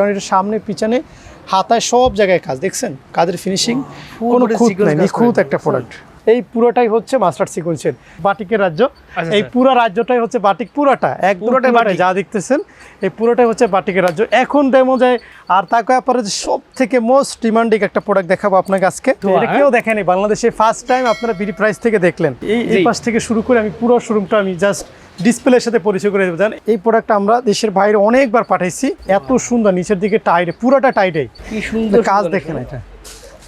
কারণ এটা সামনে পিছনে হাতায় সব জায়গায় কাজ দেখছেন? কাজের ফিনিশিং কোনো খুঁত নাই নিখুঁত একটা প্রোডাক্ট এই পুরোটাই হচ্ছে মাস্টার সিকোয়েন্সের বাটিকের রাজ্য। আচ্ছা, এই পুরো রাজ্যটাই হচ্ছে বাটিক পুরোটা এক পুরোটাই বাটিক। যা দেখতেছেন এই পুরোটাই হচ্ছে বাটিকের রাজ্য। এখন ডেমো যায় আর তাকে আপনারা যে সব থেকে মোস্ট ডিমান্ডিং একটা প্রোডাক্ট দেখাবো আপনাকে আজকে। এটা হ্যাঁ? কেউ দেখেনি বাংলাদেশে ফার্স্ট টাইম আপনারা বিডি প্রাইস থেকে দেখলেন। এই এই পাশ থেকে শুরু করে আমি পুরো শোরুমটা আমি জাস্ট ডিসপ্লের সাথে পরিচয় করে দেবো। জান এই প্রোডাক্টটা আমরা দেশের বাইরে অনেকবার পাঠাইছি এত সুন্দর নিচের দিকে টাইটে পুরোটা টাইটে কি সুন্দর কাজ দেখেন এটা।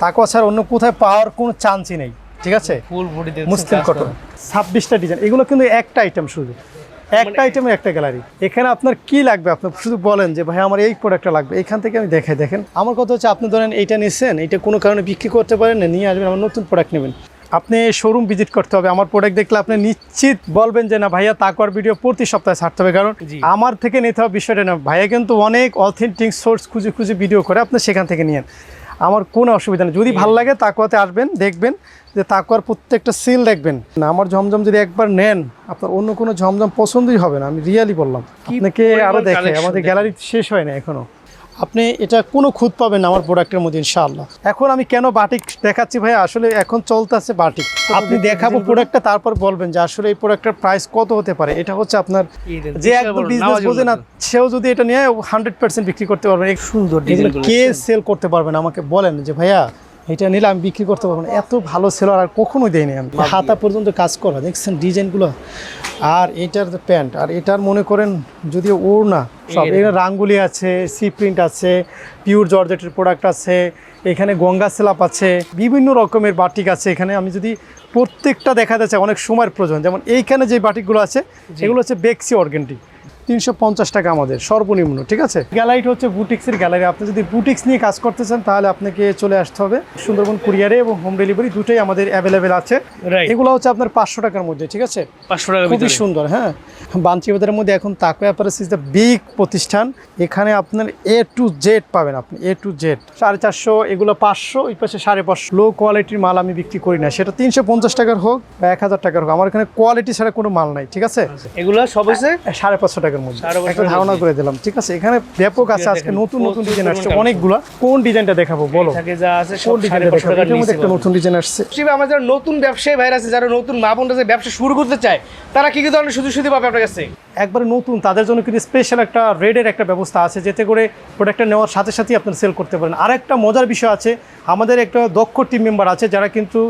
তাকো ছাড়া অন্য কোথায় পাওয়ার কোনো চান্সই নেই। ঠিক আছে? ফুল বডিতে মুসলিম কটন ছাব্বিশটা ডিজাইন এগুলো কিন্তু একটা আইটেম শুধু। একটা আইটেমে একটা গ্যালারি এখানে আপনার কি লাগবে? আপনি শুধু বলেন যে ভাই আমার এই প্রোডাক্টটা লাগবে। এখান থেকে আমি দেখাই দেখেন। আমার কথা হচ্ছে আপনি ধরেন এইটা নিচ্ছেন এটা কোনো কারণে বিক্রি করতে পারেন না নিয়ে আসবেন আমার নতুন প্রোডাক্ট নেবেন। আপনি শোরুম ভিজিট করতে হবে। আমার প্রোডাক্ট দেখলে আপনি নিশ্চিত বলবেন যে না ভাইয়া তাকওয়ার ভিডিও প্রতি সপ্তাহে ছাড়তে হবে। কারণ আমার থেকে নিতে হবে বিষয়টা না। ভাইয়া কিন্তু অনেক অথেন্টিক সোর্স খুঁজে খুঁজে ভিডিও করে আপনি সেখান থেকে নিয়েন। আমার কোনো অসুবিধা নেই। যদি ভালো লাগে তাকুয়াতে আসবেন দেখবেন যে তাকুয়ার প্রত্যেকটা সিল দেখবেন। না আমার ঝমঝম যদি একবার নেন আপনার অন্য কোনো ঝমঝম পছন্দই হবে না আমি রিয়ালি বললাম। আপনাকে আরও দেখে আমাদের গ্যালারি শেষ হয় না এখনও। আপনি এটা কোনো খুঁত পাবেন না আমার প্রোডাক্টের মধ্যে ইনশাআল্লাহ। এখন আমি কেন বাটিক দেখাচ্ছি ভাই? আসলে এখন চলতেছে বাটিক আপনি দেখাবো প্রোডাক্টটা তারপর বলবেন যে আসলে এই প্রোডাক্টের প্রাইস কত হতে পারে। এটা হচ্ছে আপনার যে একদম বিজনেস বোঝে না সেও যদি এটা নিয়ে হান্ড্রেড পার্সেন্ট বিক্রি করতে পারবেন সুন্দর কে সেল করতে পারবেন আমাকে বলেন যে ভাইয়া এটা নিলে আমি বিক্রি করতে পারব না। এত ভালো সেলার আর কখনোই দেয়নি আমি। হাতা পর্যন্ত কাজ করা। দেখছেন ডিজাইনগুলো? আর এটার প্যান্ট আর এটার মনে করেন যদি ওর না সব এখানে রাঙ্গুলি আছে সি প্রিন্ট আছে পিওর জর্জেটের প্রোডাক্ট আছে এখানে গঙ্গা সেলাপ আছে বিভিন্ন রকমের বাটিক আছে। এখানে আমি যদি প্রত্যেকটা দেখা যাচ্ছে অনেক সময়ের প্রয়োজন। যেমন এইখানে যে বাটিকগুলো আছে সেগুলো হচ্ছে বেক্সি অর্গেন্টি তিনশো পঞ্চাশ টাকা আমাদের সর্বনিম্ন ঠিক আছে? গ্যালারিটা হচ্ছে বুটিক্সের গ্যালারি। আপনি যদি বুটিক্স নিয়ে কাজ করতে চান তাহলে আপনাকে চলে আসতে হবে সুন্দরবন কুরিয়ারে এবং হোম ডেলিভারি দুটোই আমাদের অ্যাভেলেবেল আছে. এগুলো হচ্ছে আপনার পাঁচশো টাকার মধ্যে ঠিক আছে? পাঁচশো টাকা খুবই সুন্দর হ্যাঁ? বাঞ্চিবাদের মধ্যে এখন তাকো অ্যাপারেস ইজ দ্য বিগ প্রতিষ্ঠান। এখানে আপনার এ টু জেড পাবেন আপনি এ টু জেড সাড়ে চারশো এগুলো পাঁচশো ওই পাশে সাড়ে পাঁচশো। লো কোয়ালিটির মাল আমি বিক্রি করি না সেটা তিনশো পঞ্চাশ টাকার হোক বা এক হাজার টাকার হোক। আমার এখানে কোয়ালিটি ছাড়া কোনো মাল নাই ঠিক আছে? এগুলো সব হয়েছে সাড়ে পাঁচশো টাকার মধ্যে। একটা ধারণা করে দিলাম ঠিক আছে? এখানে ব্যাপক আছে আজকে নতুন নতুন ডিজাইন আসছে। অনেকগুলো। কোন ডিজাইনটা দেখাবো বলো? থাকে যা আছে কোন ডিজাইনটা দেখাবো? টাকার মধ্যে একটা নতুন ডিজাইন আসছে। শিবে আমার যারা নতুন ব্যবসায়ী ভাইরা আছে যারা নতুন মা বোনরা যে ব্যবসা শুরু করতে চায় তারা কি কি ধরনের সুযোগ সুবিধা পাবে আপনার কাছে? একবারে নতুন তাদের জন্য কিন্তু স্পেশাল একটা রেডের একটা ব্যবস্থা আছে যেতে করে প্রোডাক্টটা নেওয়ার সাথে সাথেই আপনার সেল করতে পারেন। আর একটা মজার বিষয় আছে আমাদের একটা দক্ষ টিম মেম্বার আছে যারা কিন্তু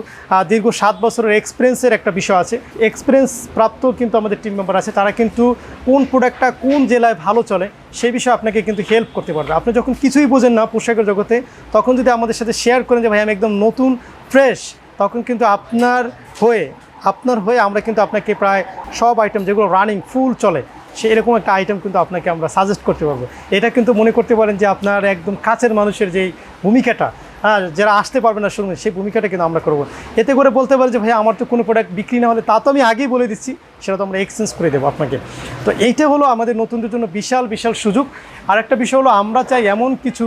দীর্ঘ সাত বছরের এক্সপিরিয়েন্সের একটা বিষয় আছে। এক্সপিরিয়েন্স প্রাপ্ত কিন্তু আমাদের টিম মেম্বার আছে। তারা কিন্তু কোন প্রোডাক্টটা কোন জেলায় ভালো চলে সেই বিষয়ে আপনাকে কিন্তু হেল্প করতে পারবে। আপনি যখন কিছুই বোঝেন না পোশাকের জগতে, তখন যদি আমাদের সাথে শেয়ার করেন যে, ভাই, আমি একদম নতুন ফ্রেশ তখন কিন্তু আপনার হয়ে আপনার হয়ে আমরা কিন্তু আপনাকে প্রায় সব আইটেম যেগুলো রানিং ফুল চলে, সে এরকম একটা আইটেম কিন্তু আপনাকে আমরা সাজেস্ট করতে পারব। এটা কিন্তু মনে করতে পারেন যে, আপনার একদম কাছের মানুষের যেই ভূমিকাটা হ্যাঁ যারা আসতে পারবে না শুনবেন সেই ভূমিকাটা কিন্তু আমরা করব। এতে করে বলতে পারি যে ভাই আমার তো কোনো প্রোডাক্ট বিক্রি না হলে তা তো আমি আগেই বলে দিচ্ছি, সেটা তো আমরা এক্সচেঞ্জ করে দেবো আপনাকে। তো এইটা হলো আমাদের নতুনদের জন্য বিশাল বিশাল সুযোগ। আর একটা বিষয় হলো, আমরা চাই এমন কিছু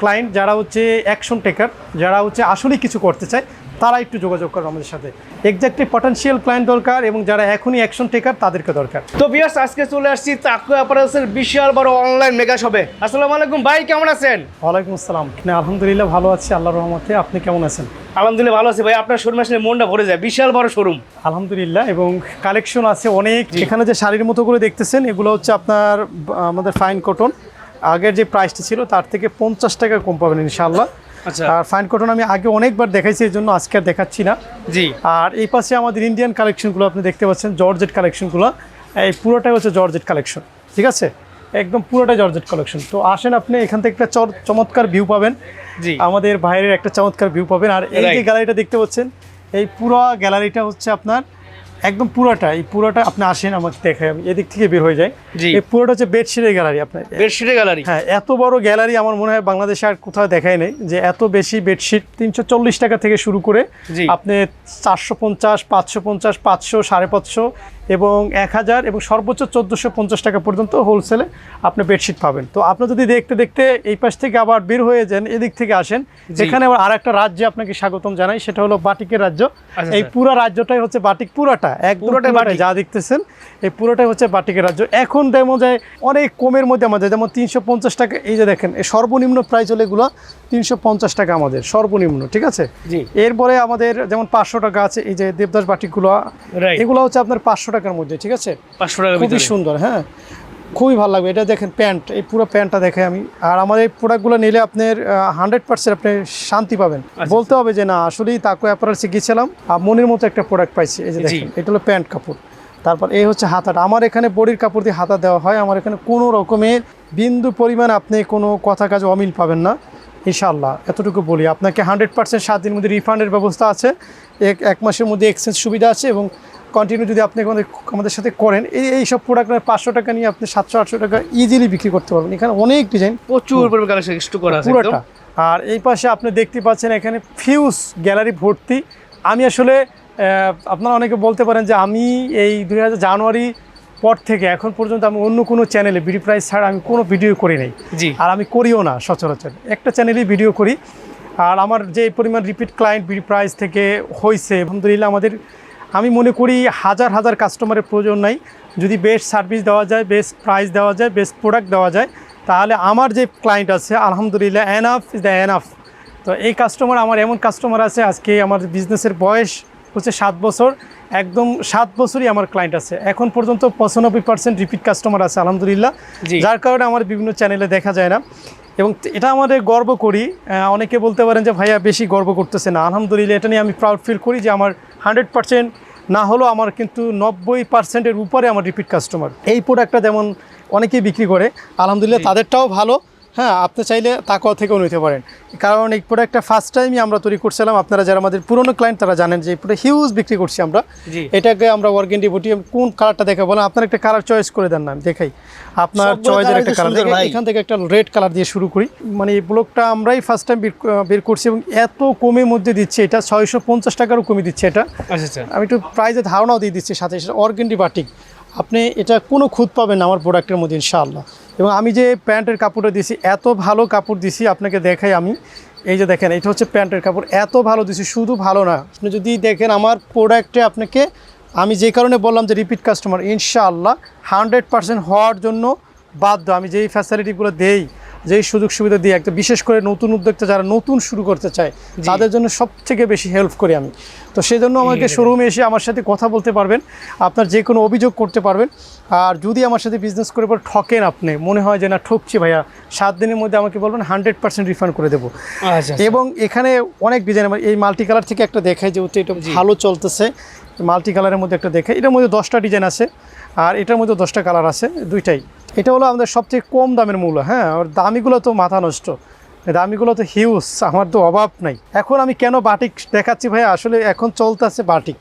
ক্লায়েন্ট যারা হচ্ছে অ্যাকশন টেকার যারা হচ্ছে আসলেই কিছু করতে চায়। তারা একটু যোগাযোগ করবে আমাদের সাথে। এক্স্যাক্টলি পটেনশিয়াল ক্লায়েন্ট দরকার এবং যারা এখনই অ্যাকশন টেকার তাদেরকে দরকার। তো বিয়ার্স আজকে চলে আসছি তাকু অ্যাপারেলসের বিশাল বড় অনলাইন মেগা শপে আসসালামু আলাইকুম ভাই কেমন আছেন? ওয়ালাইকুম আসসালাম। না আলহামদুলিল্লাহ ভালো আছি আল্লাহর রহমতে। আপনি কেমন আছেন? আলহামদুলিল্লাহ ভালো আছি ভাই আপনার শোরুম আসলে মনটা ভরে যায় বিশাল বড় শোরুম। আলহামদুলিল্লাহ এবং কালেকশন আছে অনেক। এখানে যে শাড়ির মতো করে দেখতেছেন এগুলো হচ্ছে আপনার আমাদের ফাইন কটন আগের যে প্রাইসটা ছিল তার থেকে পঞ্চাশ টাকা কম পাবেন ইনশাল্লাহ আর ফাইন কটন আমি আগে অনেকবার দেখাইছি এই জন্য আজকে আর দেখাচ্ছি না। জি। আর এই পাশে আমাদের ইন্ডিয়ান কালেকশনগুলো আপনি দেখতে পাচ্ছেন জর্জেট কালেকশনগুলো এই পুরোটাই হচ্ছে জর্জেট কালেকশন ঠিক আছে? একদম পুরোটাই জর্জেট কালেকশন তো আসেন আপনি এখান থেকে একটা চমৎকার ভিউ পাবেন। জি। আমাদের বাইরের একটা চমৎকার ভিউ পাবেন। আর এই যে গ্যালারিটা দেখতে পাচ্ছেন এই পুরো গ্যালারিটা হচ্ছে আপনার একদম পুরোটা এই পুরোটা আপনি আসেন আমাকে দেখাই আমি এদিক থেকে বের হয়ে যায় এই পুরোটা হচ্ছে বেডশিটের গ্যালারি আপনার। বেডশিটের গ্যালারি? হ্যাঁ এত বড় গ্যালারি আমার মনে হয় বাংলাদেশে আর কোথাও দেখাই নেই যে এত বেশি বেডশিট তিনশো চল্লিশ টাকা থেকে শুরু করে আপনি চারশো পঞ্চাশ পাঁচশো পঞ্চাশ পাঁচশো সাড়ে পাঁচশো এবং এক হাজার এবং সর্বোচ্চ চোদ্দোশো পঞ্চাশ টাকা পর্যন্ত হোলসেলে আপনি বেডশিট পাবেন। তো আপনি যদি দেখতে দেখতে এই পাশ থেকে আবার বের হয়ে যান এদিক থেকে আসেন যেখানে আবার আর একটা রাজ্যে আপনাকে স্বাগতম জানাই সেটা হলো বাটিকের রাজ্য। আচ্ছা, এই পুরো রাজ্যটাই হচ্ছে বাটিক পুরাটা। এক পুরোটাই বাটি। যা দেখতেছেন এই পুরোটাই হচ্ছে বাটিকের রাজ্য। এখন যেমন যায় অনেক কমের মধ্যে আমাদের যেমন তিনশো পঞ্চাশ টাকা এই যে দেখেন এই সর্বনিম্ন প্রাইস হলে এগুলো তিনশো পঞ্চাশ টাকা আমাদের সর্বনিম্ন ঠিক আছে? জি। এরপরে আমাদের যেমন পাঁচশো টাকা আছে এই যে দেবদাস বাটিকগুলো. এগুলো হচ্ছে আপনার পাঁচশো টাকার মধ্যে ঠিক আছে? পাঁচশো টাকা খুবই সুন্দর হ্যাঁ? খুবই ভালো লাগবে। এটা দেখেন প্যান্ট এই পুরো প্যান্টটা দেখে আমি। আর আমার এই প্রোডাক্টগুলো নিলে আপনার হান্ড্রেড পার্সেন্ট আপনি শান্তি পাবেন। বলতে হবে যে না আসলেই তাকে অ্যাপারেলসে গিয়েছিলাম আর মনের মতো একটা প্রোডাক্ট পাইছি এই যে। দেখেন এটা হলো প্যান্ট কাপড়। তারপর এই হচ্ছে হাতাটা। আমার এখানে বডির কাপড় দিয়ে হাতা দেওয়া হয়। আমার এখানে কোনো রকমের বিন্দু পরিমাণ আপনি কোনো কথা কাজ অমিল পাবেন না ইনশাআল্লাহ। এতটুকু বলি। আপনাকে হান্ড্রেড পার্সেন্ট সাত দিনের মধ্যে রিফান্ডের ব্যবস্থা আছে। এক এক মাসের মধ্যে এক্সচেঞ্জ সুবিধা আছে এবং কন্টিনিউ যদি আপনি আমাদের আমাদের সাথে করেন এই এই সব প্রোডাক্ট পাঁচশো টাকা নিয়ে আপনি সাতশো আটশো টাকা ইজিলি বিক্রি করতে পারবেন। এখানে অনেক ডিজাইন প্রচুর পরিমাণ কালেকশন করা আছে পুরোটা। আর এই পাশে আপনি দেখতে পাচ্ছেন এখানে ফিউজ গ্যালারি ভর্তি। আমি আসলে আপনারা অনেকে বলতে পারেন যে আমি এই দুই জানুয়ারি পর থেকে এখন পর্যন্ত আমি অন্য কোনো চ্যানেলে বিডি প্রাইস ছাড়া আমি কোনো ভিডিও করি নাই। জি। আর আমি করিও না সচরাচর। একটা চ্যানেলেই ভিডিও করি। আর আমার যে পরিমাণ রিপিট ক্লায়েন্ট বিডি প্রাইস থেকে হয়েছে আলহামদুলিল্লাহ আমাদের আমি মনে করি হাজার হাজার কাস্টমারের প্রয়োজন নাই। যদি বেস্ট সার্ভিস দেওয়া যায় বেস্ট প্রাইস দেওয়া যায় বেস্ট প্রোডাক্ট দেওয়া যায় তাহলে আমার যে ক্লায়েন্ট আছে আলহামদুলিল্লাহ এনাফ ইজ দ্য এনাফ তো এই কাস্টমার আমার এমন কাস্টমার আছে আজকে আমার বিজনেসের বয়স হচ্ছে সাত বছর একদম সাত বছরই আমার ক্লায়েন্ট আছে। এখন পর্যন্ত পঁচানব্বই পার্সেন্ট রিপিট কাস্টমার আছে আলহামদুলিল্লাহ। যার কারণে আমার বিভিন্ন চ্যানেলে দেখা যায় না। এবং এটা আমাদের গর্ব করি। অনেকে বলতে পারেন যে ভাইয়া বেশি গর্ব করতেছে না। আলহামদুলিল্লাহ এটা নিয়ে আমি প্রাউড ফিল করি যে আমার হান্ড্রেড পার্সেন্ট না হলেও আমার কিন্তু নব্বই পার্সেন্টের উপরে আমার রিপিট কাস্টমার এই প্রোডাক্টটা যেমন অনেকেই বিক্রি করে আলহামদুলিল্লাহ তাদেরটাও ভালো। হ্যাঁ আপনি চাইলে তাকাও থেকেও নিতে পারেন। কারণ এই প্রোডাক্টটা ফার্স্ট টাইমই আমরা তৈরি করছিলাম। আপনারা যারা আমাদের পুরনো ক্লায়েন্ট তারা জানেন যে এই প্রোডাক্ট হিউজ বিক্রি করছি আমরা। এটাকে আমরা ওয়ার্গেন্ডি বটি কোন কালারটা দেখে বলেন আপনার একটা কালার চয়েস করে দেন না দেখাই। আপনার চয়েসের একটা কালার এখান থেকে একটা রেড কালার দিয়ে শুরু করি। মানে এই ব্লকটা আমরাই ফার্স্ট টাইম বের করছি এবং এত কমের মধ্যে দিচ্ছে এটা ছয়শো পঞ্চাশ টাকারও কমে দিচ্ছে এটা। আচ্ছা আচ্ছা। আমি একটু প্রাইজে ধারণাও দিয়ে দিচ্ছি সাথে সাথে অর্গেন্ডি বাটিক আপনি এটা কোনো খুঁত পাবেন আমার প্রোডাক্টের মধ্যে, ইনশাআল্লাহ। এবং আমি যে প্যান্টের কাপড়টা দিছি, এত ভালো কাপড় দিছি আপনাকে দেখাই আমি। এই যে দেখেন, এটা হচ্ছে প্যান্টের কাপড়, এত ভালো দিছি, শুধু ভালো না। আপনি যদি দেখেন আমার প্রোডাক্টে আপনাকে, আমি যে কারণে বললাম যে রিপিট কাস্টমার ইনশাআল্লাহ হান্ড্রেড পার্সেন্ট হওয়ার জন্য বাধ্য। আমি যেই ফ্যাসিলিটিগুলো দেই যেই সুযোগ সুবিধা দিয়ে একটা বিশেষ করে নতুন উদ্যোক্তা যারা নতুন শুরু করতে চায় তাদের জন্য সব থেকে বেশি হেল্প করি আমি। তো সেই জন্য আমাকে শোরুমে এসে আমার সাথে কথা বলতে পারবেন আপনার যে কোনো অভিযোগ করতে পারবেন। আর যদি আমার সাথে বিজনেস করে পর ঠকেন আপনি মনে হয় যে না ঠকছি ভাইয়া সাত দিনের মধ্যে আমাকে বলবেন হান্ড্রেড পার্সেন্ট রিফান্ড করে দেবো। আচ্ছা এবং এখানে অনেক ডিজাইন এই মাল্টি কালার থেকে একটা দেখায় যেহেতু এটা ভালো চলতেছে। মাল্টি কালারের মধ্যে একটা দেখে। এটার মধ্যে দশটা ডিজাইন আছে আর এটার মধ্যে দশটা কালার আছে দুইটাই। এটা হলো আমাদের সবচেয়ে কম দামের মূল্য হ্যাঁ? আর দামিগুলো তো মাথা নষ্ট। দামিগুলো তো হিউজ আমার তো অভাব নাই। এখন আমি কেন বাটিক দেখাচ্ছি ভাই আসলে এখন চলতেছে বাটিক।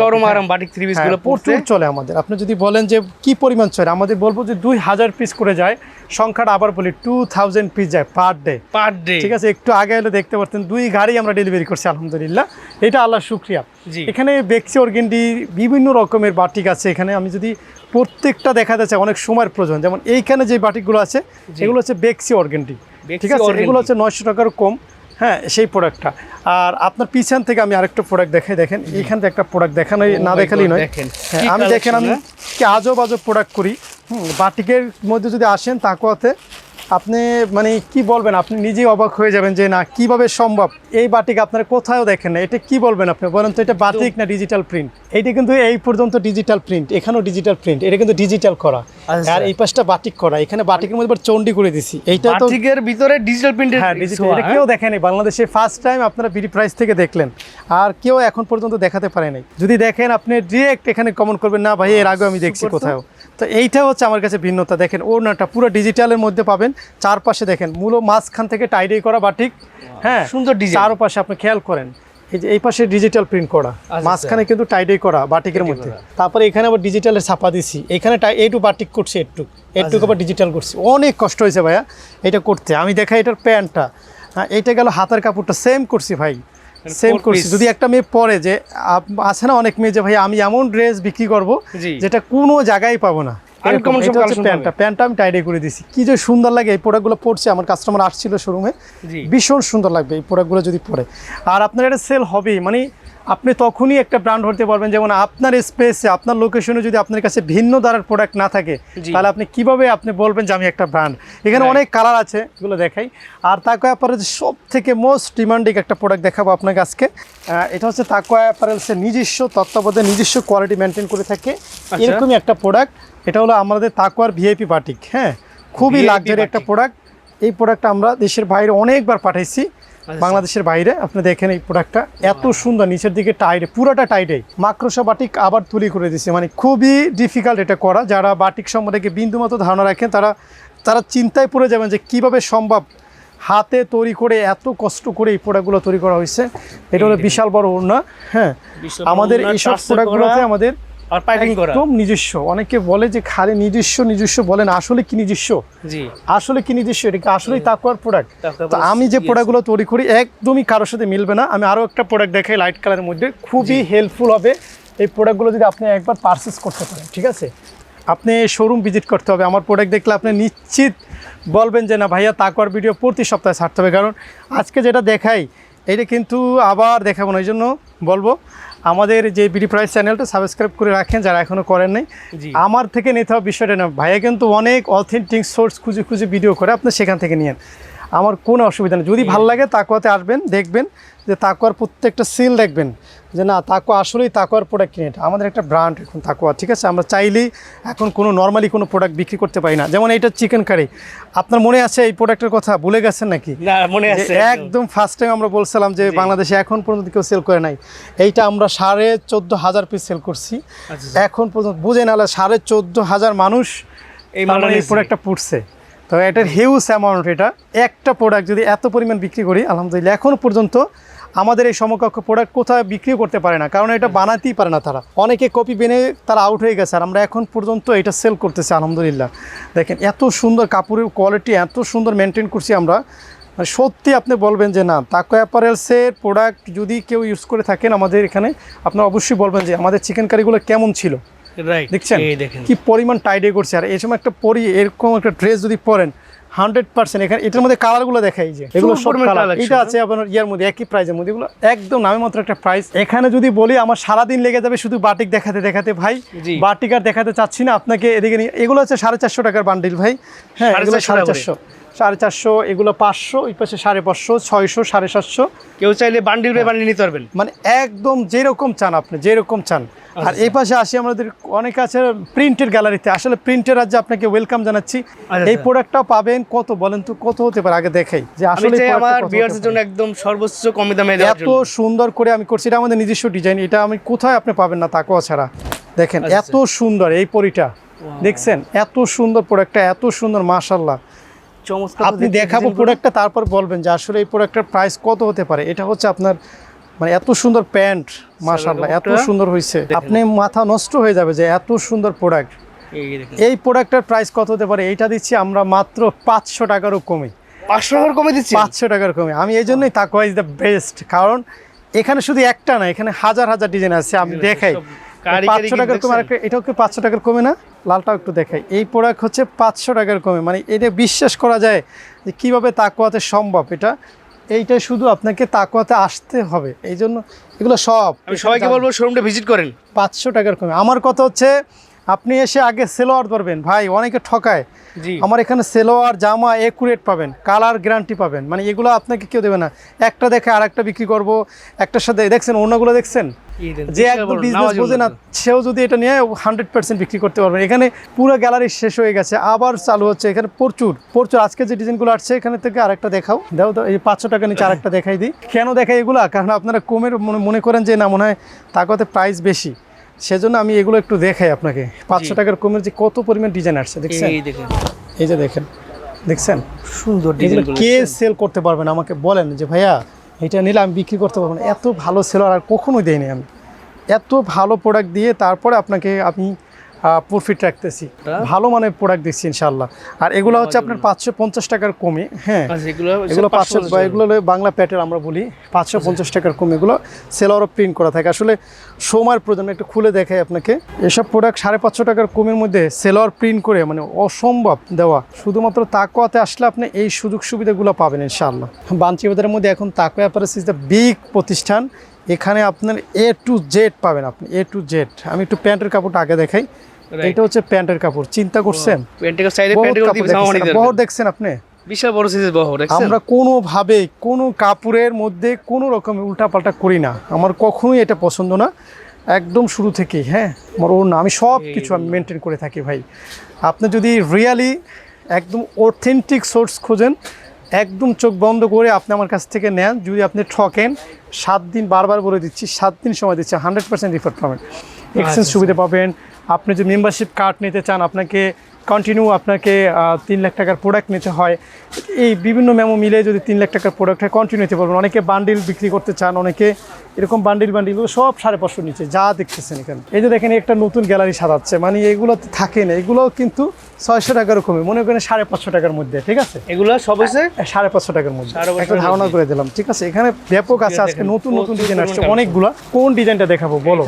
চরম হ্যাঁ। আরাম বাটিক থ্রি হ্যাঁ, গুলো পড়তে প্রচুর চলে আমাদের। আপনি যদি বলেন যে কি পরিমাণ চলে আমাদের বলব যে দুই হাজার পিস করে যায় সংখ্যাটা আবার বলি টু থাউজেন্ড পিস যায় পার ডে পার ডে ঠিক আছে একটু আগে এলে দেখতে পারতেন দুই গাড়ি আমরা ডেলিভারি করছি আলহামদুলিল্লাহ। এটা আল্লাহ শুক্রিয়া। এখানে বেক্সি অর্গেন্ডি বিভিন্ন রকমের বাটিক আছে। এখানে আমি যদি প্রত্যেকটা দেখা যাচ্ছে অনেক সময়ের প্রয়োজন। যেমন এইখানে যে বাটিকগুলো আছে এগুলো হচ্ছে বেক্সি অর্গেন্ডি ঠিক আছে এগুলো হচ্ছে নয়শো টাকার কম। হ্যাঁ সেই প্রোডাক্টটা আর আপনার পিছন থেকে আমি আরেকটা প্রোডাক্ট দেখাই দেখেন। এখান থেকে একটা প্রোডাক্ট দেখানো না দেখালি দেখালেই নয়। দেখেন। হ্যাঁ, আমি দেখেন আমি হ্যাঁ? কি আজব আজব প্রোডাক্ট করি। হুম, বাটিকের মধ্যে যদি আসেন তাকুয়াতে আপনি মানে কি বলবেন? আপনি নিজেই অবাক হয়ে যাবেন যে না কীভাবে সম্ভব? এই বাটিক আপনারা কোথাও দেখেন না। এটা কি বলবেন আপনি? বলেন তো এটা বাটিক না ডিজিটাল প্রিন্ট এইটা কিন্তু এই পর্যন্ত ডিজিটাল প্রিন্ট এখানেও ডিজিটাল প্রিন্ট এটা কিন্তু ডিজিটাল করা। আচ্ছা। আর এই পাশটা বাটিক করা। এখানে বাটিকের মধ্যে চন্ডি করে দিছি। এইটা তো বাটিকের ভিতরে ডিজিটাল প্রিন্ট হ্যাঁ ডিজিটাল এটা কেউ দেখেনি। বাংলাদেশে ফার্স্ট টাইম আপনারা বিডি প্রাইস থেকে দেখলেন। আর কেউ এখন পর্যন্ত দেখাতে পারে নাই যদি দেখেন আপনি ডিরেক্ট এখানে কমেন্ট করবেন না ভাই এর আগে আমি দেখছি কোথাও। তো এইটা হচ্ছে আমার কাছে ভিন্নতা। দেখেন ওনাটা পুরো ডিজিটালের মধ্যে পাবেন। চারপাশে দেখেন মূল মাঝখান থেকে টাইডাই করা বাটিক হ্যাঁ সুন্দর চারপাশে আপনি খেয়াল করেন এই যে এই পাশে ডিজিটাল প্রিন্ট করা আচ্ছা। মাঝখানে কিন্তু টাইডাই করা বাটিকের মধ্যে। তারপরে এখানে আবার ডিজিটালের ছাপা দিছি। এখানে টাই- এইটু বাটিক করছি একটু আচ্ছা। আবার ডিজিটাল করছি। অনেক কষ্ট হয়েছে ভাইয়া এটা করতে। আমি দেখাই এটার প্যান্টটা। হ্যাঁ এইটা গেল হাতার কাপড়টা। সেম করছি ভাই। সেম করছি। যদি একটা মেয়ে পরে যে আছে না অনেক মেয়ে যে ভাই আমি এমন ড্রেস বিক্রি করব যেটা কোনো জায়গায় পাবো না। প্যান্টটা। প্যান্টটা আমি টাইডে করে দিছি। কি যে সুন্দর লাগে এই প্রোডাক্টগুলো পড়ছে আমার কাস্টমার আসছিল শোরুমে ভীষণ সুন্দর লাগবে এই প্রোডাক্টগুলো যদি পরে। আর আপনার এটা সেল হবে মানে আপনি তখনই একটা ব্র্যান্ড হতে পারবেন। যেমন আপনার স্পেসে আপনার লোকেশনে যদি আপনার কাছে ভিন্ন দ্বারার প্রোডাক্ট না থাকে তাহলে আপনি কীভাবে আপনি বলবেন যে আমি একটা ব্র্যান্ড এখানে অনেক কালার আছে এগুলো দেখাই। আর তাকোয়া অ্যাপারেলস সব থেকে মোস্ট ডিমান্ডিং একটা প্রোডাক্ট দেখাবো আপনাকে আজকে। এটা হচ্ছে তাকোয়া অ্যাপারেলসের নিজস্ব তত্ত্বাবধানে নিজস্ব কোয়ালিটি মেনটেন করে থাকে। আচ্ছা। এরকমই একটা প্রোডাক্ট এটা হলো আমাদের তাকোয়ার ভিআইপি বাটিক হ্যাঁ? খুবই লাক্সারি একটা প্রোডাক্ট এই প্রোডাক্টটা আমরা দেশের বাইরে অনেকবার পাঠাইছি। বাংলাদেশের বাইরে। আপনি দেখেন এই প্রোডাক্টটা এত সুন্দর নিচের দিকে টাইটে পুরোটা টাইটে মাক্রোসা বাটিক আবার তুলি করে দিছে। মানে খুবই ডিফিকাল্ট এটা করা। যারা বাটিক সম্বন্ধে বিন্দুমতো ধারণা রাখেন তারা তারা চিন্তায় পড়ে যাবেন যে কীভাবে সম্ভব হাতে তৈরি করে এত কষ্ট করে এই প্রোডাক্টগুলো তৈরি করা হয়েছে। এটা হলো বিশাল বড় ওড়না। হ্যাঁ আমাদের এইসব প্রোডাক্টগুলোতে আমাদের আর পাইপিং করা। একদম নিজস্ব। অনেকে বলে যে খালি নিজস্ব নিজস্ব বলেন আসলে কি নিজস্ব? জি। আসলে কি নিজস্ব? এটা কি আসলেই তাকুয়ার প্রোডাক্ট তো আমি যে. প্রোডাক্টগুলো তৈরি করি একদমই কারোর সাথে মিলবে না। আমি আরও একটা প্রোডাক্ট দেখাই লাইট কালারের মধ্যে। খুবই হেল্পফুল হবে এই প্রোডাক্টগুলো যদি আপনি একবার পারচেস করতে পারেন ঠিক আছে? আপনি শোরুম ভিজিট করতে হবে। আমার প্রোডাক্ট দেখলে আপনি নিশ্চিত বলবেন যে না ভাইয়া তাকুয়ার ভিডিও প্রতি সপ্তাহে ছাড়তে হবে। কারণ আজকে যেটা দেখাই এটা কিন্তু আবার দেখাবো না। এই জন্য বলব আমাদের যে বিডি প্রাইস চ্যানেলটা সাবস্ক্রাইব করে রাখেন যারা এখনও করেন নাই আমার থেকে নিতে হবে বিষয়টা না। ভাইয়া কিন্তু অনেক অথেন্টিক সোর্স খুঁজে খুঁজে ভিডিও করে আপনি সেখান থেকে নিয়েন। আমার কোনো অসুবিধা নেই। যদি ভালো লাগে তাকুয়াতে আসবেন দেখবেন যে তাকুয়ার প্রত্যেকটা সিল দেখবেন যে না তাকুয়া আসলেই তাকুয়ার প্রোডাক্ট কিনে এটা। আমাদের একটা ব্র্যান্ড এখন তাকুয়া ঠিক আছে? আমরা চাইলেই এখন কোনো নর্মালি কোনো প্রোডাক্ট বিক্রি করতে পারি না। যেমন এইটা চিকেন কারি আপনার মনে আছে এই প্রোডাক্টের কথা? ভুলে গেছেন নাকি? না মনে আছে একদম। ফার্স্ট টাইম আমরা বলছিলাম যে বাংলাদেশে এখন পর্যন্ত কেউ সেল করে নাই। এইটা আমরা সাড়ে চোদ্দ হাজার পিস সেল করছি। আচ্ছা। এখন পর্যন্ত বুঝে নাহলে সাড়ে চোদ্দ হাজার মানুষ এই প্রোডাক্টটা পুড়ছে। তো এটার হিউজ অ্যামাউন্ট এটা। একটা প্রোডাক্ট যদি এত পরিমাণ বিক্রি করি, আলহামদুলিল্লাহ, এখন পর্যন্ত আমাদের এই সমকক্ষ প্রোডাক্ট কোথাও বিক্রি করতে পারে না, কারণ এটা বানাতেই পারে না তারা। অনেকে কপি বেনে তারা আউট হয়ে গেছে, আর আমরা এখন পর্যন্ত এটা সেল করতেছি, আলহামদুলিল্লাহ। দেখেন, এত সুন্দর কাপড়ের কোয়ালিটি এত সুন্দর মেনটেন করছি আমরা। মানে সত্যি আপনি বলবেন যে না, তাকো অ্যাপারেলসের প্রোডাক্ট যদি কেউ ইউজ করে থাকেন আমাদের এখানে, আপনারা অবশ্যই বলবেন যে আমাদের চিকেন কারিগুলো কেমন ছিল। রাইট দেখছেন? এই দেখেন। কি পরিমাণ টাইডে করছে। আর এই সময় একটা পরি এরকম একটা ড্রেস যদি পরেন হান্ড্রেড পার্সেন্ট এখানে এটার মধ্যে কালারগুলো দেখাই যে। এগুলো সব কালার এটা আছে আপনার ইয়ার মধ্যে একই প্রাইজের মধ্যে। এগুলো একদম নামে মাত্র একটা প্রাইস এখানে যদি বলি আমার সারাদিন লেগে যাবে শুধু বাটিক দেখাতে দেখাতে ভাই। বাটিক আর দেখাতে চাচ্ছি না। আপনাকে এদিকে নিয়ে এগুলো হচ্ছে সাড়ে চারশো টাকার বান্ডিল ভাই। হ্যাঁ এগুলো সাড়ে চারশো। সাড়ে চারশো এগুলো পাঁচশো ওই পাশে সাড়ে পাঁচশো ছয়শো সাড়ে সাতশো। কেউ চাইলে বান্ডিল বাই বান্ডিল নিতে পারবেন। মানে একদম যেরকম চান আপনি যেরকম চান। আর এই পাশে আসি আমাদের অনেক আছে প্রিন্টের গ্যালারিতে। আসলে প্রিন্টের রাজ্যে আপনাকে ওয়েলকাম জানাচ্ছি। আচ্ছা, এই আচ্ছা। প্রোডাক্টটা পাবেন কত বলেন তো? কত হতে পারে? আগে দেখাই। যে আসলে আমার ভিউয়ার্সের জন্য একদম সর্বোচ্চ কমে দামে এত সুন্দর করে আমি করছি এটা আমাদের নিজস্ব ডিজাইন। এটা আমি কোথায় আপনি পাবেন না তাকোয়া ছাড়া? দেখেন আচ্ছা। এত সুন্দর এই পরিটা। দেখছেন? এত সুন্দর প্রোডাক্টটা এত সুন্দর মাশাল্লাহ চমৎকার আপনি দেখাবো প্রোডাক্টটা তারপর বলবেন যে আসলে এই প্রোডাক্টের প্রাইস কত হতে পারে। এটা হচ্ছে আপনার মানে এত সুন্দর প্যান্ট মাশাল্লাহ এত সুন্দর হয়েছে আপনি মাথা নষ্ট হয়ে যাবে যে এত সুন্দর প্রোডাক্ট এই দেখেন। এই প্রোডাক্টের প্রাইস কত হতে পারে এইটা দিচ্ছি আমরা মাত্র পাঁচশো টাকারও কমে। পাঁচশো টাকার কমে দিচ্ছি পাঁচশো টাকার কমে। আমি এই জন্যই তাকওয়া ইজ দ্য বেস্ট কারণ এখানে শুধু একটা না এখানে হাজার হাজার ডিজাইন আছে আমি দেখাই। পাঁচশো টাকার কমে? আরেকটা- এটাও কি পাঁচশো টাকার কমে না? লালটাও একটু দেখাই। এই প্রোডাক্ট হচ্ছে পাঁচশো টাকার কমে। মানে এটা বিশ্বাস করা যায় যে কীভাবে তাকুয়াতে সম্ভব এটা। এইটা শুধু আপনাকে তাকুয়াতে আসতে হবে। এই জন্য এগুলো সব আমি সবাইকে বলব শোরুমটা ভিজিট করেন। পাঁচশো টাকার কমে। আমার কথা হচ্ছে আপনি এসে আগে সেলোয়ার ধরবেন। ভাই অনেকে ঠকায়। জি। আমার এখানে সেলোয়ার জামা একুরেট পাবেন। কালার গ্যারান্টি পাবেন। মানে এগুলো আপনাকে কেউ দেবে না। একটা দেখে আর একটা বিক্রি করব। একটার সাথে দেখছেন অন্যগুলো দেখছেন? যে একদম বিজনেস বোঝে না সেও যদি এটা নিয়ে হান্ড্রেড পার্সেন্ট বিক্রি করতে পারবেন এখানে পুরো গ্যালারি শেষ হয়ে গেছে। আবার চালু হচ্ছে। এখানে প্রচুর প্রচুর। আজকে যে ডিজাইনগুলো আসছে এখানে থেকে আরেকটা দেখাও। দাও এই পাঁচশো টাকা নিচে আরেকটা দেখাই দিই। কেন দেখাই এগুলা? কারণ আপনারা কমের মনে মনে করেন যে না মনে হয় তাকতে প্রাইস বেশি। সেজন্য আমি এগুলো একটু দেখাই আপনাকে। পাঁচশো টাকার কমের যে কত পরিমাণ ডিজাইন আসছে দেখছেন? এই যে দেখেন দেখছেন? সুন্দর ডিজাইন কে সেল করতে পারবেন? আমাকে বলেন যে ভাইয়া এটা নিলে আমি বিক্রি করতে পারব না। এত ভালো সেলার আর কখনোই দেয়নি আমি। এত ভালো প্রোডাক্ট দিয়ে তারপরে আপনাকে আমি প্রফিট রাখতেছি। ভালো মানের প্রোডাক্ট দিচ্ছি ইনশাল্লাহ আর এগুলো হচ্ছে আপনার পাঁচশো পঞ্চাশ টাকার কমে হ্যাঁ। আচ্ছা এগুলো পাঁচশো বা এগুলো বাংলা প্যাটের আমরা বলি পাঁচশো পঞ্চাশ টাকার কম। এগুলো সেলারও প্রিন্ট করা থাকে। আসলে সময়ের প্রয়োজন একটু খুলে দেখাই আপনাকে। এসব প্রোডাক্ট সাড়ে পাঁচশো টাকার কমের মধ্যে সেলার প্রিন্ট করে মানে অসম্ভব দেওয়া। শুধুমাত্র তাকোয়াতে আসলে আপনি এই সুযোগ সুবিধাগুলো পাবেন ইনশাআল্লাহ। বাঞ্চিবাদের মধ্যে এখন তাকোয়া অ্যাপারেস ইজ দ্য বিগ প্রতিষ্ঠান। এখানে আপনার এ টু জেড পাবেন আপনি এ টু জেড আমি একটু প্যান্টের কাপড়টা আগে দেখাই। এটা হচ্ছে প্যান্টের কাপড় চিন্তা করছেন? বহর দেখছেন আপনি? বিশাল বড় সাইজের বহর আমরা কোনোভাবে কোনো কাপড়ের মধ্যে কোনো রকম উল্টাপাল্টা করি না। আমার কখনোই এটা পছন্দ না। একদম শুরু থেকেই হ্যাঁ? আমার ওর না আমি সব কিছু আমি মেনটেন করে থাকি ভাই। আপনি যদি রিয়ালি একদম অথেন্টিক সোর্স খোঁজেন একদম চোখ বন্ধ করে আপনি আমার কাছ থেকে নেন। যদি আপনি ঠকেন সাত দিন বারবার বলে দিচ্ছি সাত দিন সময় দিচ্ছি হান্ড্রেড পার্সেন্ট রিফান্ড পাবেন এক্সচেঞ্জ আচ্ছা। সুবিধা পাবেন। আপনি যদি মেম্বারশিপ কার্ড নিতে চান আপনাকে কন্টিনিউ আপনাকে তিন লাখ টাকার প্রোডাক্ট নিতে হয়। এই বিভিন্ন মেমো মিলে যদি তিন লাখ টাকার প্রোডাক্ট হয় কন্টিনিউ নিতে পারবেন। অনেকে বান্ডিল বিক্রি করতে চান অনেকে এরকম বান্ডিল বান্ডিল সব সাড়ে পাঁচশো নিচে যা দেখতেছেন এখানে। এই যে দেখেন একটা নতুন গ্যালারি সাজাচ্ছে। মানে এগুলো তো থাকে না এগুলো কিন্তু ছয়শো টাকার কমে মনে করেন সাড়ে পাঁচশো টাকার মধ্যে ঠিক আছে? এগুলো সব হচ্ছে সাড়ে পাঁচশো টাকার মধ্যে। একটা ধারণা করে দিলাম ঠিক আছে? এখানে ব্যাপক আছে আজকে নতুন নতুন ডিজাইন আসছে অনেকগুলো। কোন ডিজাইনটা দেখাবো বলো।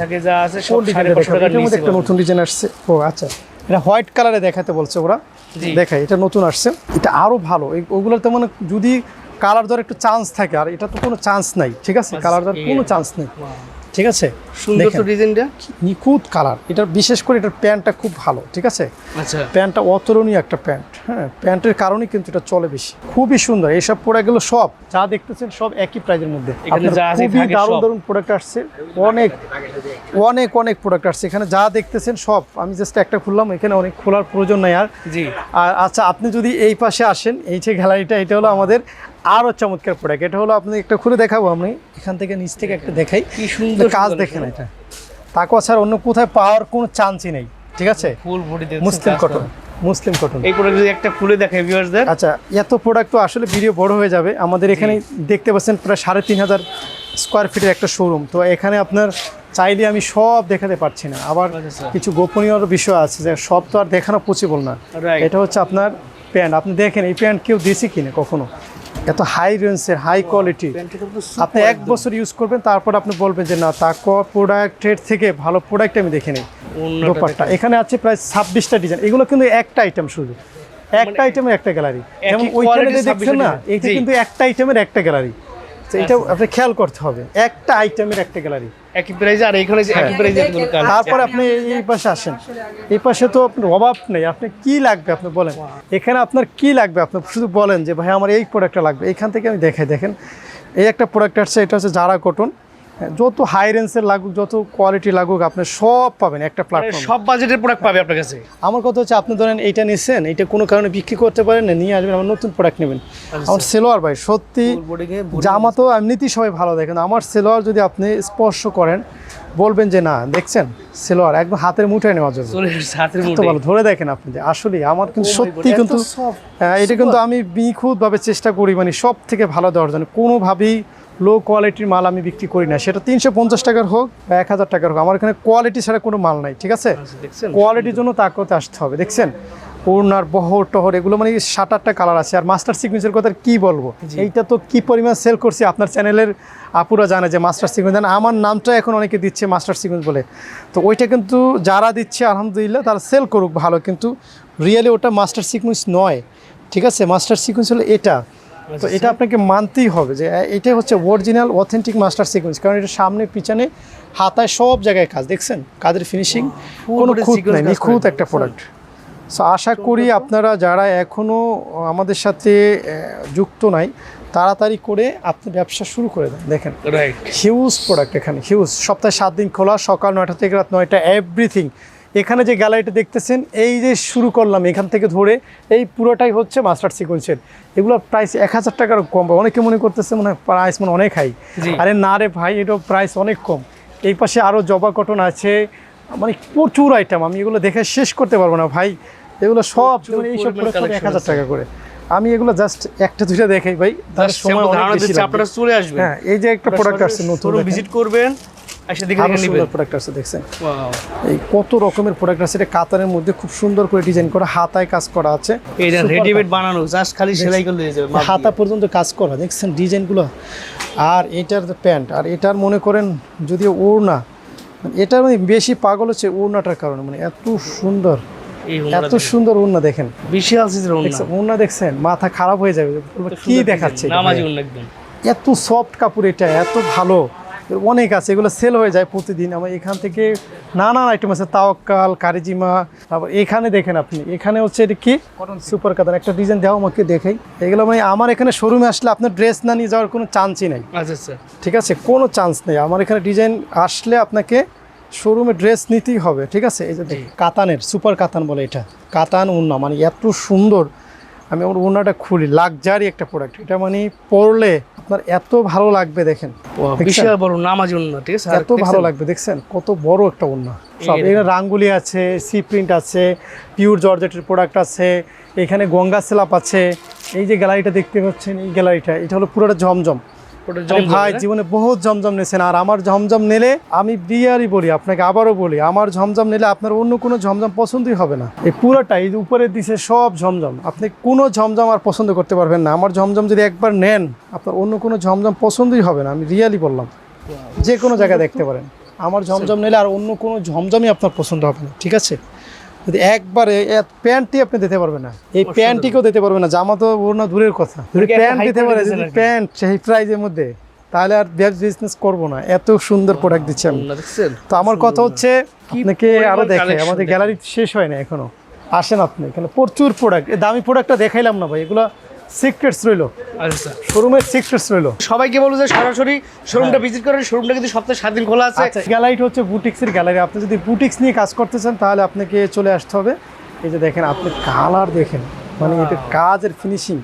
কোন ডিজাইনটা দেখাবো? এটার মধ্যে একটা নতুন ডিজাইন আসছে। ও আচ্ছা। এটা হোয়াইট কালারে দেখাতে বলছে ওরা। দেখাই এটা নতুন আসছে। এটা আরও ভালো। ওগুলোতে মানে যদি কালার ধর একটু চান্স থাকে আর এটা তো কোনো চান্স নাই ঠিক আছে? কালার ধর কোনো চান্স নেই। ঠিক আছে? সুন্দর তো ডিজাইনটা। নিখুঁত কালার। এটা বিশেষ করে এটার প্যান্টটা খুব ভালো ঠিক আছে? আচ্ছা। প্যান্টটা অতুলনীয় একটা প্যান্ট হ্যাঁ? প্যান্টের কারণে কিন্তু এটা চলে বেশি। খুবই সুন্দর। এইসব প্রোডাক্টগুলো সব যা দেখতেছেন সব একই প্রাইজের মধ্যে। এখানে আপনার যা আছে খুবই দারুণ দারুণ প্রোডাক্ট আসছে। অনেক অনেক অনেক প্রোডাক্ট আসছে। এখানে যা দেখতেছেন সব। আমি জাস্ট একটা খুললাম এখানে অনেক খোলার প্রয়োজন নাই আর। জি। আর আচ্ছা আপনি যদি এই পাশে আসেন এই যে গ্যালারিটা এটা হলো আমাদের আরও চমৎকার প্রোডাক্ট এটা হলো আপনি একটা খুলে দেখাবো আমি। এখান থেকে নিচ থেকে একটা দেখাই। কি সুন্দর কাজ দেখেন এটা। তাকো ছাড়া অন্য কোথায় পাওয়ার কোনো চান্সই নেই। ঠিক আছে? ফুল বডিতে মুসলিম কটন মুসলিম কটন এই প্রোডাক্ট যদি একটা খুলে দেখাই ভিউয়ার্সদের আচ্ছা এত প্রোডাক্ট তো আসলে ভিডিও বড় হয়ে যাবে। আমাদের এখানে দেখতে পাচ্ছেন প্রায় সাড়ে তিন হাজার স্কোয়ার ফিটের একটা শোরুম তো এখানে আপনার চাইলে আমি সব দেখাতে পারছি না। আবার। কিছু গোপনীয় বিষয় আছে যে সব তো আর দেখানো পসিবল না। এটা হচ্ছে আপনার প্যান্ট। আপনি দেখেন এই প্যান্ট কেউ দিয়েছে কিনে কখনো? এত হাই রেঞ্জের হাই কোয়ালিটি আপনি এক বছর ইউজ করবেন তারপর আপনি বলবেন যে না তা প্রোডাক্টের থেকে ভালো প্রোডাক্ট আমি দেখে নিই। ব্যাপারটা এখানে আছে প্রায় ছাব্বিশটা ডিজাইন এগুলো কিন্তু একটা আইটেম শুধু। একটা আইটেমের একটা গ্যালারি যেমন ওইখানে যে দেখছেন না 26 এইটা কিন্তু একটা আইটেমের একটা গ্যালারি তো এটা আপনি খেয়াল করতে হবে একটা আইটেমের একটা গ্যালারি একই প্রাইজে আর এখানে যে একই প্রাইজে তারপরে আপনি এই- এই পাশে আসেন। এই পাশে তো আপনার অভাব নেই। আপনি কি লাগবে আপনি বলেন। এখানে আপনার কি লাগবে? আপনি শুধু বলেন যে ভাই আমার এই প্রোডাক্টটা লাগবে। এখান থেকে আমি দেখাই দেখেন। এই একটা প্রোডাক্ট আসছে এটা হচ্ছে জারা কটন যত হাই রেঞ্জের লাগুক যত কোয়ালিটি লাগুক আপনি সব পাবেন একটা মানে প্ল্যাটফর্ম সব বাজেটের প্রোডাক্ট পাবে আপনার কাছে? আমার কথা হচ্ছে আপনি ধরেন এইটা নিচ্ছেন এটা কোনো কারণে বিক্রি করতে পারেন না নিয়ে আসবেন আমার নতুন প্রোডাক্ট নেবেন। আমার সেলোয়ার ভাই সত্যি জামা তো এমনিতেই সবাই ভালো দেখেন আমার সেলোয়ার যদি আপনি স্পর্শ করেন বলবেন যে না দেখছেন সেলোয়ার একদম হাতের মুঠে নেওয়া যাবে হাতের ভালো ধরে দেখেন আপনি যে আসলে আমার কিন্তু সত্যি কিন্তু হ্যাঁ, এটা কিন্তু আমি নিখুঁতভাবে চেষ্টা করি মানে সব থেকে ভালো দেওয়ার জন্য। কোনোভাবেই লো কোয়ালিটির মাল আমি বিক্রি করি না। সেটা তিনশো পঞ্চাশ টাকার হোক বা এক হাজার টাকার হোক। আমার এখানে কোয়ালিটি ছাড়া কোনো মাল নাই ঠিক আছে? আচ্ছা, কোয়ালিটির জন্য তাকতে আসতে হবে দেখছেন? ওড়নার বহর টহর এগুলো মানে সাত আটটা কালার আছে। আর মাস্টার সিকুয়েন্সের কথা কি বলব? এইটা তো কি পরিমাণ সেল করছি আপনার চ্যানেলের আপুরা জানে যে মাস্টার সিকুয়েন্স জানে আমার নামটা এখন অনেকে দিচ্ছে মাস্টার সিকুয়েন্স বলে। তো ওইটা কিন্তু যারা দিচ্ছে আলহামদুলিল্লাহ তারা সেল করুক ভালো। কিন্তু রিয়েলি ওটা মাস্টার সিকুয়েন্স নয় ঠিক আছে? মাস্টার সিকুয়েন্স হলো এটা। তো এটা আপনাকে মানতেই হবে যে এটাই হচ্ছে অরিজিনাল অথেন্টিক মাস্টার সিকুয়েন্স কারণ এটা সামনে পিছনে হাতায় সব জায়গায় কাজ দেখছেন? কাজের ফিনিশিং কোনো খুঁত নাই নিখুঁত একটা প্রোডাক্ট সো আশা করি আপনারা যারা এখনও আমাদের সাথে যুক্ত নাই তাড়াতাড়ি করে আপনি ব্যবসা শুরু করে দেন। দেখেন হিউজ প্রোডাক্ট এখানে হিউজ সপ্তাহে সাত দিন খোলা সকাল নয়টা থেকে রাত নয়টা এভরিথিং এখানে যে গ্যালারিটা দেখতেছেন এই যে শুরু করলাম এখান থেকে ধরে এই পুরোটাই হচ্ছে মাস্টার সিকোয়েন্সের এগুলো প্রাইস এক হাজার টাকার কম অনেকে মনে করতেছে মনে হয় প্রাইস মানে অনেক হাই। আরে না রে ভাই এটা প্রাইস অনেক কম। এই পাশে আরও জবা কটন আছে মানে প্রচুর আইটেম আমি এগুলো দেখে শেষ করতে পারব না ভাই। এগুলো সব প্রচুর মানে এইসব এক হাজার টাকা করে। আমি এগুলো জাস্ট একটা দুইটা দেখাই ভাই তার সময়। আপনারা চলে আসবেন। হ্যাঁ এই যে একটা প্রোডাক্ট আসছে নতুন ভিজিট করবেন। প্রোডাক্ট আছে দেখছেন? এই কত রকমের প্রোডাক্ট আছে এটা কাতানের মধ্যে খুব সুন্দর করে ডিজাইন করা হাতায় কাজ করা আছে। এটা রেডিমেড বানানো জাস্ট খালি সেলাই করলে হাতা পর্যন্ত কাজ করা দেখছেন ডিজাইনগুলো আর এটার প্যান্ট আর এটার মনে করেন যদি ওড়না এটার মানে বেশি পাগল হচ্ছে ওড়নাটার কারণে মানে এত সুন্দর এত সুন্দর ওড়না দেখেন। বিশাল সিজের দেখছেন দেখছেন মাথা খারাপ হয়ে যাবে কি দেখাচ্ছে এটা এত সফট কাপড় এটা এত ভালো। অনেক আছে এগুলো সেল হয়ে যায় প্রতিদিন। আমার এখান থেকে নানান আইটেম আছে তাওয়াক্কাল কারিজিমা তারপর এখানে দেখেন আপনি এখানে হচ্ছে এটা কি? সুপার কাতান একটা ডিজাইন দেওয়া আমাকে দেখাই। এগুলো মানে আমার এখানে শোরুমে আসলে আপনার ড্রেস না নিয়ে যাওয়ার কোনো চান্সই নেই। আচ্ছা আচ্ছা। ঠিক আছে? কোনো চান্স নেই। আমার এখানে ডিজাইন আসলে আপনাকে শোরুমে ড্রেস নিতেই হবে। ঠিক আছে? এই যে কাতানের সুপার কাতান বলে এটা। কাতান উন্না মানে এত সুন্দর। আমি আমার ওনাটা খুলি লাক্সারি একটা প্রোডাক্ট এটা মানে পরলে আপনার এত ভালো লাগবে দেখেন? বিশাল বড় নামাজ ওড়না ঠিক আছে? এত ভালো লাগবে দেখছেন? কত বড় একটা উন্না সব এখানে রাঙ্গুলি আছে সি প্রিন্ট আছে পিওর জর্জেটের প্রোডাক্ট আছে এখানে গঙ্গা সেলাপ আছে। এই যে গ্যালারিটা দেখতে পাচ্ছেন এই গ্যালারিটা এটা হলো পুরোটা ঝমঝম। ভাই জীবনে বহুত জমজম নিয়েছেন আর আমার ঝমঝম নিলে আমি বিয়ারই বলি আপনাকে আবারও বলি আমার জমজম নিলে আপনার অন্য কোনো জমজম পছন্দই হবে না। এই পুরোটা এই যে উপরের দিছে সব জমজম আপনি কোনো জমজম আর পছন্দ করতে পারবেন না। আমার জমজম যদি একবার নেন আপনার অন্য কোনো ঝমঝম পছন্দই হবে না আমি রিয়ালি বললাম। যে কোনো জায়গায় দেখতে পারেন। আমার ঝমঝম নিলে আর অন্য কোনো ঝমঝমই আপনার পছন্দ হবে না ঠিক আছে? যদি একবারে প্যান্টটি আপনি দিতে পারবেন না। এই প্যান্টটিকেও দিতে পারবেন না। জামা তো ওর দূরের কথা। যদি প্যান্ট দিতে পারে যদি। প্যান্ট সেই প্রাইজের মধ্যে তাহলে আর বিজনেস করব না। এত সুন্দর প্রোডাক্ট দিচ্ছি আমি। তো আমার কথা হচ্ছে আপনাকে আরও দেখে আমাদের গ্যালারি শেষ হয় না এখনও। আসেন আপনি এখানে প্রচুর প্রোডাক্ট দামি প্রোডাক্টটা দেখাইলাম না ভাই এগুলো সিক্রেটস রইল। আচ্ছা শোরুমের সিক্রেটস রইল। সবাইকে বলব যে সরাসরি শোরুমটা ভিজিট করেন শোরুমটা কিন্তু সপ্তাহে সাত দিন খোলা আছে। আচ্ছা গ্যালারিটা হচ্ছে বুটিক্সের গ্যালারি আপনি যদি বুটিক্স নিয়ে কাজ করতে চান তাহলে আপনাকে চলে আসতে হবে। এই যে দেখেন আপনি কালার দেখেন। মানে এটা কাজের ফিনিশিং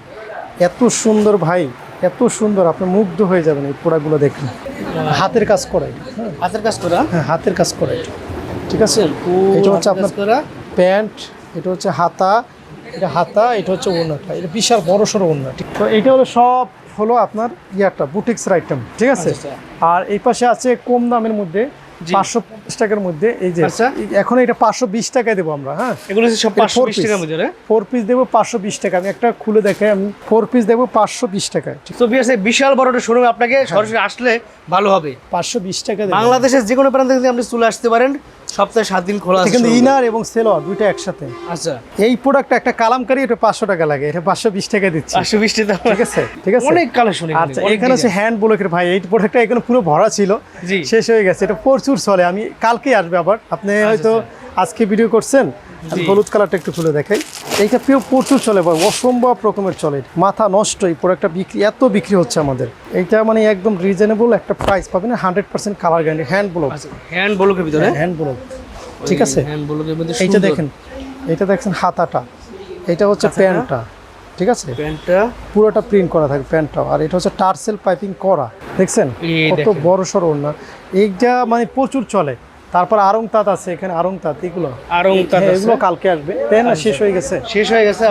এত সুন্দর ভাই এত সুন্দর। আপনি মুগ্ধ হয়ে যাবেন এই প্রোডাক্টগুলো দেখলে হাতের কাজ করে। হ্যাঁ হাতের কাজ করা? হ্যাঁ হাতের কাজ করে। ঠিক আছে? এটা হচ্ছে আপনার প্যান্ট এটা হচ্ছে হাতা এটা হাতা এটা হচ্ছে ওড়নাটা। এটা বিশাল বড় সড়ো ঠিক। তো এটা হলো সব হলো আপনার ইয়ারটা বুটিক্সের আইটেম ঠিক আছে? আচ্ছা। আর এই পাশে আছে কম দামের মধ্যে পাঁচশো পঞ্চাশ টাকার মধ্যে এই যে আচ্ছা। এখন এটা পাঁচশো বিশ টাকায় দেবো আমরা হ্যাঁ? এগুলো সব পাঁচশো বিশ টাকার মধ্যে ফোর পিস দেবো পাঁচশো বিশ টাকা আমি একটা খুলে দেখাই আমি ফোর পিস দেবো পাঁচশো বিশ টাকায় ঠিক। তো বিশাল বড় শোরুম আপনাকে সরাসরি আসলে ভালো হবে। পাঁচশো বিশ টাকা বাংলাদেশের যে কোনো প্রান্ত থেকে আপনি চলে আসতে পারেন সপ্তাহে সাত দিন খোলা আছে কিন্তু ইনার এবং সেলোয়ার দুইটা একসাথে। আচ্ছা। এই প্রোডাক্টটা একটা কালামকারি এটা পাঁচশো টাকা লাগে। এটা পাঁচশো বিশ টাকা দিচ্ছি। পাঁচশো বিশ টাকা ঠিক আছে? ঠিক আছে? অনেক কালেকশন আচ্ছা এখানে হচ্ছে হ্যান্ড ব্লকের ভাই এই প্রোডাক্টটা এখানে পুরো ভরা ছিল। শেষ হয়ে গেছে। এটা প্রচুর চলে। আমি কালকেই আসবে আবার। আপনি হয়তো আজকে ভিডিও করছেন। আমি হলুদ কালারটা একটু খুলে দেখাই। এইটা প্রিয় প্রচুর চলে ভাই অসম্ভব রকমের চলে। মাথা নষ্ট এই প্রোডাক্টটা বিক্রি এত বিক্রি হচ্ছে আমাদের। এইটা মানে একদম রিজনেবল একটা প্রাইস পাবেন hundred percent colour guarantee hand block hand ব্লকের ভিতরে? হ্যান্ড ব্লক ঠিক আছে? হ্যান্ড ব্লকের মধ্যে এইটা দেখেন এইটা দেখছেন হাতাটা। এটা হচ্ছে প্যান্টটা। ঠিক আছে? প্যান্টটা? পুরোটা প্রিন্ট করা থাকে প্যান্টটা আর এটা হচ্ছে টার্সেল পাইপিং করা। দেখছেন? কত। বড় সড়ো না এইটা মানে প্রচুর চলে। তারপর আরং তাঁত আছে এখানে আরং তাঁত এগুলো। আরং তাঁত হ্যাঁ, এগুলো কালকে আসবে। তাই না শেষ হয়ে গেছে। শেষ হয়ে গেছে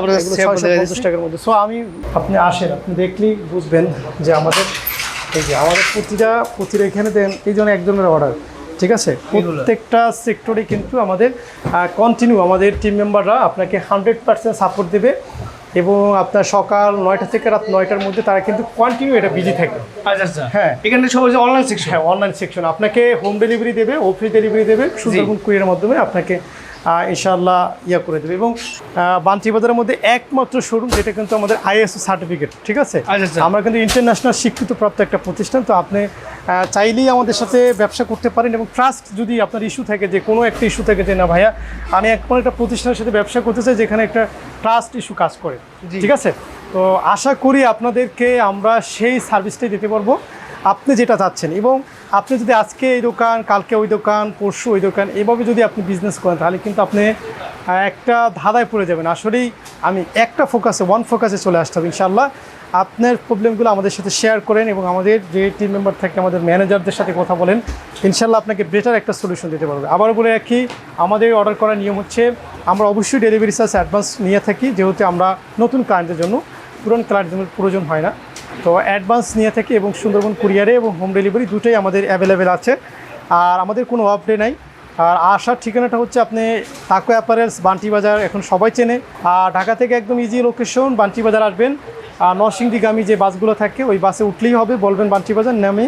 পঞ্চাশ টাকার মধ্যে। সো আমি আপনি আসেন আপনি দেখলেই বুঝবেন যে আমাদের এই যে আমাদের প্রতিটা প্রতিটা এখানে দেন এই জন্য একজনের অর্ডার ঠিক আছে? প্রত্যেকটা সেক্টরে কিন্তু আমাদের কন্টিনিউ আমাদের টিম মেম্বাররা আপনাকে হান্ড্রেড পার্সেন্ট সাপোর্ট দেবে। এবং আপনার সকাল নয়টা থেকে রাত নয়টার মধ্যে তারা কিন্তু কন্টিনিউ এটা বিজি থাকে। আচ্ছা আচ্ছা। হ্যাঁ। এখানে অনলাইন সেকশন হ্যাঁ অনলাইন সেকশন আপনাকে হোম ডেলিভারি দেবে অফিস ডেলিভারি দেবে সুন্দরবন কুরিয়ারের মাধ্যমে আপনাকে ইনশাআল্লাহ ইয়া করে দেবে। এবং আহ, বান্টি বাজারের মধ্যে একমাত্র শোরুম যেটা কিন্তু আমাদের আইএসও সার্টিফিকেট ঠিক আছে? আচ্ছা, আচ্ছা। আমরা কিন্তু ইন্টারন্যাশনাল স্বীকৃতপ্রাপ্ত একটা প্রতিষ্ঠান তো আপনি চাইলেই আমাদের সাথে ব্যবসা করতে পারেন এবং ট্রাস্ট যদি আপনার ইস্যু থাকে যে কোনো একটা ইস্যু থাকে যে না ভাইয়া আমি একমাত্র একটা প্রতিষ্ঠানের সাথে ব্যবসা করতে চাই যেখানে একটা ট্রাস্ট ইস্যু কাজ করে। ঠিক আছে? তো আশা করি আপনাদেরকে আমরা সেই সার্ভিসটাই দিতে পারব। আপনি যেটা চাচ্ছেন এবং আপনি যদি আজকে এই দোকান, কালকে ওই দোকান, পরশু ওই দোকান, এভাবে যদি আপনি বিজনেস করেন, তাহলে কিন্তু আপনি একটা ধাঁধায় পড়ে যাবেন। আসলেই আমি একটা ফোকাসে ওয়ান ফোকাসে চলে আসতে হবে ইনশাল্লাহ আপনার প্রবলেমগুলো আমাদের সাথে শেয়ার করেন এবং আমাদের যে টিম মেম্বার থাকে, আমাদের ম্যানেজারদের সাথে কথা বলেন। ইনশাল্লাহ আপনাকে বেটার একটা সলিউশন দিতে পারবে। আবার বলে রাখি, আমাদের অর্ডার করার নিয়ম হচ্ছে, আমরা অবশ্যই ডেলিভারি চার্জ অ্যাডভান্স নিয়ে থাকি, যেহেতু আমরা নতুন ক্লায়েন্টের জন্য, পুরনো ক্লায়েন্টের প্রয়োজন হয় না। তো অ্যাডভান্স নিয়ে থাকি এবং সুন্দরবন কুরিয়ারে এবং হোম ডেলিভারি দুটোই আমাদের অ্যাভেলেবেল আছে। আর আমাদের কোনো আপডে নাই। আর আসার ঠিকানাটা হচ্ছে আপনি তাকো অ্যাপারেলস, বান্টি বাজার এখন সবাই চেনে। আর ঢাকা থেকে একদম ইজি লোকেশন বান্টি বাজার আসবেন। আর নরসিংদীগামী যে বাসগুলো থাকে, ওই বাসে উঠলেই হবে, বলবেন বান্টি বাজার নামে।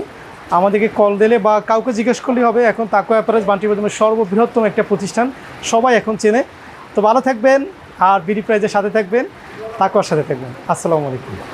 আমাদেরকে কল দিলে বা কাউকে জিজ্ঞেস করলেই হবে, এখন তাকো অ্যাপারেলস, বান্টি বাজার সর্ববৃহত্তম একটা প্রতিষ্ঠান, সবাই এখন চেনে। তো ভালো থাকবেন, আর বিডি প্রাইজের সাথে থাকবেন তাকুয়ার সাথে থাকবেন। আসসালামু আলাইকুম।